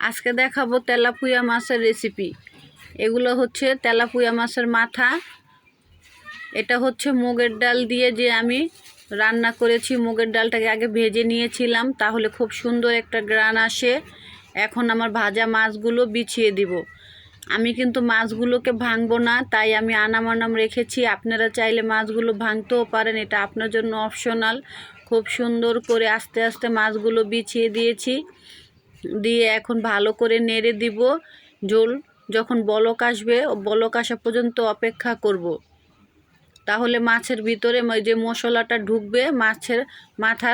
আজকে দেখাবো তেলাপুয়া মাছের রেসিপি এগুলো হচ্ছে তেলাপুয়া মাছের মাথা। এটা হচ্ছে মুগের ডাল দিয়ে যে আমি রান্না করেছি। মুগের ডালটাকে আগে ভেজে নিয়েছিলাম, তাহলে খুব সুন্দর একটা গ্রান আসে। এখন আমার ভাজা মাছগুলো বিছিয়ে দিব। আমি কিন্তু মাছগুলোকে ভাঙবো না, তাই আমি আনাম আনাম রেখেছি। আপনারা চাইলে মাছগুলো ভাঙতেও পারেন, এটা আপনার জন্য অপশনাল খুব সুন্দর করে আস্তে আস্তে মাছগুলো বিছিয়ে দিয়েছি। দিয়ে এখন ভালো করে নেড়ে দিব ঝোল। যখন বলক আসবে, বলক আসা পর্যন্ত অপেক্ষা করব। তাহলে মাছের ভিতরে যে মশলাটা ঢুকবে, মাছের মাথা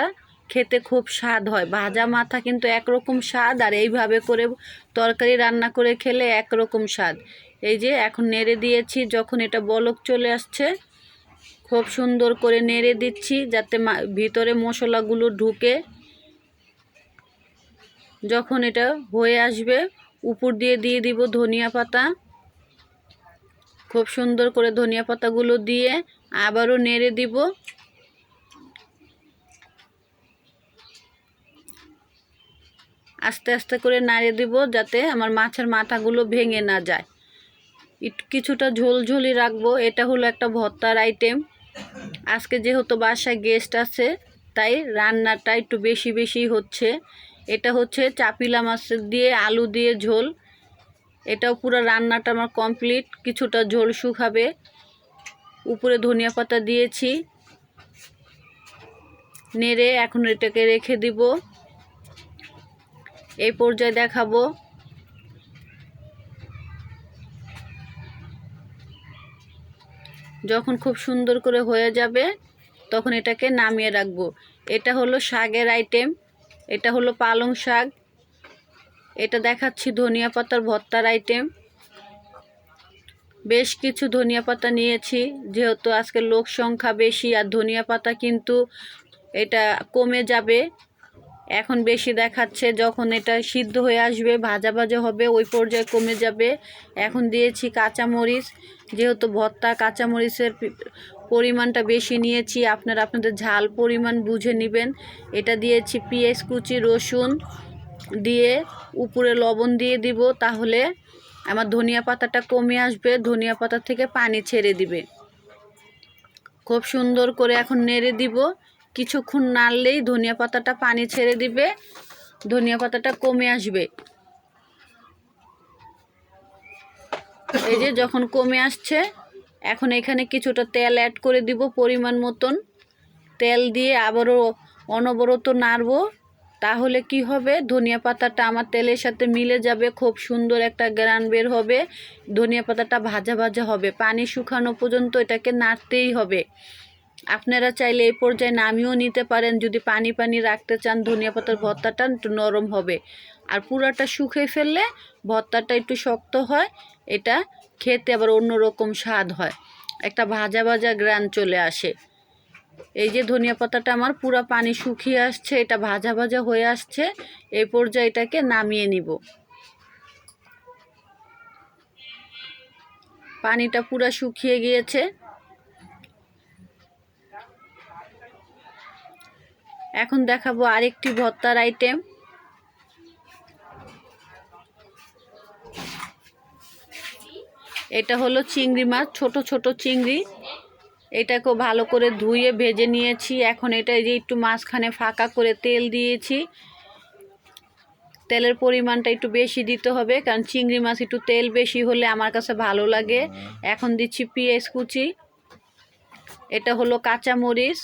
খেতে খুব স্বাদ হয়। ভাজা মাথা কিন্তু একরকম স্বাদ, আর এইভাবে করে তরকারি রান্না করে খেলে একরকম স্বাদ। এই যে এখন নেড়ে দিয়েছি, যখন এটা বলক চলে আসছে, খুব সুন্দর করে নেড়ে দিচ্ছি, যাতে ভিতরে মশলাগুলো ঢুকে। যখন এটা হয়ে আসবে, উপর দিয়ে দিয়ে দিব ধনিয়া পাতা। খুব সুন্দর করে ধনিয়া পাতাগুলো দিয়ে আবারও নেড়ে দিব। আস্তে আস্তে করে নাড়িয়ে দিব যাতে আমার মাছের মাথাগুলো ভেঙে না যায়। কিছুটা ঝোলঝোলি রাখব, এটা হলো একটা ভর্তার আইটেম আজকে যেহেতু বাসায় গেস্ট আছে, তাই রান্নাটা একটু বেশি বেশি হচ্ছে। এটা হচ্ছে চাপিলা মাছের দিয়ে আলু দিয়ে ঝোল। এটাও পুরো রান্নাটা আমার কমপ্লিট। কিছুটা ঝোল শুকাবে। উপরে ধনিয়া পাতা দিয়েছি। নেড়ে এখন এটাকে রেখে দিব। এই পর্যায়ে দেখাবো। যখন খুব সুন্দর করে হয়ে যাবে, তখন এটাকে নামিয়ে রাখব। এটা হলো শাকের আইটেম এটা হলো পালং শাক। এটা দেখাচ্ছি ধনিয়া পাতার ভর্তার আইটেম বেশ কিছু ধনিয়া পাতা নিয়েছি, যেহেতু আজকে লোক সংখ্যা বেশি আর ধনিয়া পাতা কিন্তু এটা কমে যাবে। এখন বেশি দেখাচ্ছে যখন এটা সিদ্ধ হয়ে আসবে, ভাজা ভাজা হবে, ওই পর্যায়ে কমে যাবে। এখন দিয়েছি কাঁচামরিচ, যেহেতু ভর্তা কাঁচামরিচের পরিমাণটা বেশি নিয়েছি, আপনারা আপনাদের ঝাল পরিমাণ বুঝে নেবেন। এটা দিয়েছি পেঁয়াজ, কুচি, রসুন দিয়ে উপরে লবণ দিয়ে দিব, তাহলে আমার ধনিয়া পাতাটা কমে আসবে, ধনিয়া পাতা থেকে পানি ছেড়ে দিবে। খুব সুন্দর করে এখন নেড়ে দিব। কিছুক্ষণ নাড়লেই ধনিয়া পাতাটা পানি ছেড়ে দিবে, ধনিয়া পাতাটা কমে আসবে। এই যে যখন কমে আসছে এখন এখানে কিছুটা তেল অ্যাড করে দিব পরিমাণ মতন। তেল দিয়ে আবারও অনবরত নাড়বো। তাহলে কি হবে? ধনিয়া পাতাটা আমার তেলের সাথে মিলে যাবে, খুব সুন্দর একটা গ্রান বের হবে। ধনিয়া পাতাটা ভাজা ভাজা হবে, পানি শুকানো পর্যন্ত এটাকে নাড়তেই হবে। আপনারা চাইলে এই পর্যায়ে নামিয়েও নিতে পারেন। যদি পানি পানি রাখতে চান, ধনিয়া পাতার ভর্তাটা একটু নরম হবে। আর পুরাটা শুকিয়ে ফেললে ভর্তাটা একটু শক্ত হয়। এটা খেতে আবার অন্যরকম স্বাদ হয়। একটা ভাজা ভাজা গ্রান চলে আসে। এই যে ধনিয়া পাতাটা আমার পুরো পানি শুকিয়ে আসছে, এটা ভাজা ভাজা হয়ে আসছে, এই পর্যায়ে এটাকে নামিয়ে নিব। পানিটা পুরো শুকিয়ে গিয়েছে। এখন দেখাবো আরেকটি ভর্তার আইটেম এটা হলো চিংড়ি মাছ, ছোট ছোট চিংড়ি। এটাকে ভালো করে ধুয়ে ভেজে নিয়েছি। এখন এটা যে একটু মাঝখানে ফাঁকা করে তেল দিয়েছি। তেলের পরিমাণটা একটু বেশি দিতে হবে, কারণ চিংড়ি মাছ একটু তেল বেশি হলে আমার কাছে ভালো লাগে। এখন দিচ্ছি পেঁয়াজ কুচি। এটা হলো কাঁচা মরিচ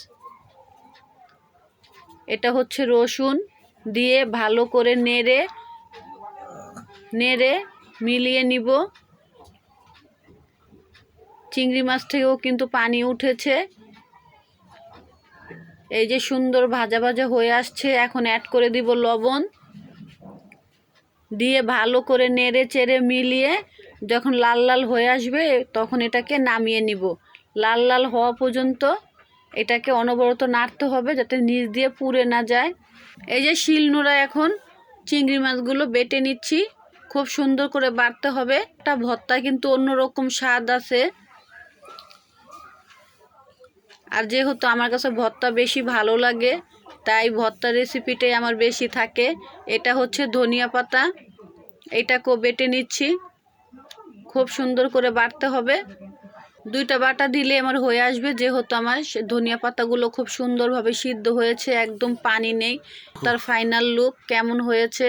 এটা হচ্ছে রসুন। দিয়ে ভালো করে নেড়ে নেড়ে মিলিয়ে নিব। চিংড়ি মাছ থেকেও কিন্তু পানি উঠেছে। এই যে সুন্দর ভাজা ভাজা হয়ে আসছে, এখন অ্যাড করে দিব লবণ। দিয়ে ভালো করে নেড়ে চেড়ে মিলিয়ে যখন লাল লাল হয়ে আসবে, তখন এটাকে নামিয়ে নিব। লাল লাল হওয়া পর্যন্ত এটাকে অনবরত নাড়তে হবে যাতে নিচ দিয়ে পুড়ে না যায়। এই যে শিলনোড়া এখন চিংড়ি মাছগুলো বেটে নিচ্ছি। খুব সুন্দর করে বাড়তে হবে। একটা ভর্তা কিন্তু অন্যরকম স্বাদ আছে। আর যেহেতু আমার কাছে ভর্তা বেশি ভালো লাগে তাই ভর্তা রেসিপিটাই আমার বেশি থাকে। এটা হচ্ছে ধনিয়া পাতা। এইটাকেও বেটে নিচ্ছি। খুব সুন্দর করে বাটতে হবে। দুইটা বাটা দিলে আমার হয়ে আসবে যেহেতু আমার সে ধনিয়া পাতাগুলো খুব সুন্দরভাবে সিদ্ধ হয়েছে একদম পানি নেই। তার ফাইনাল লুক কেমন হয়েছে?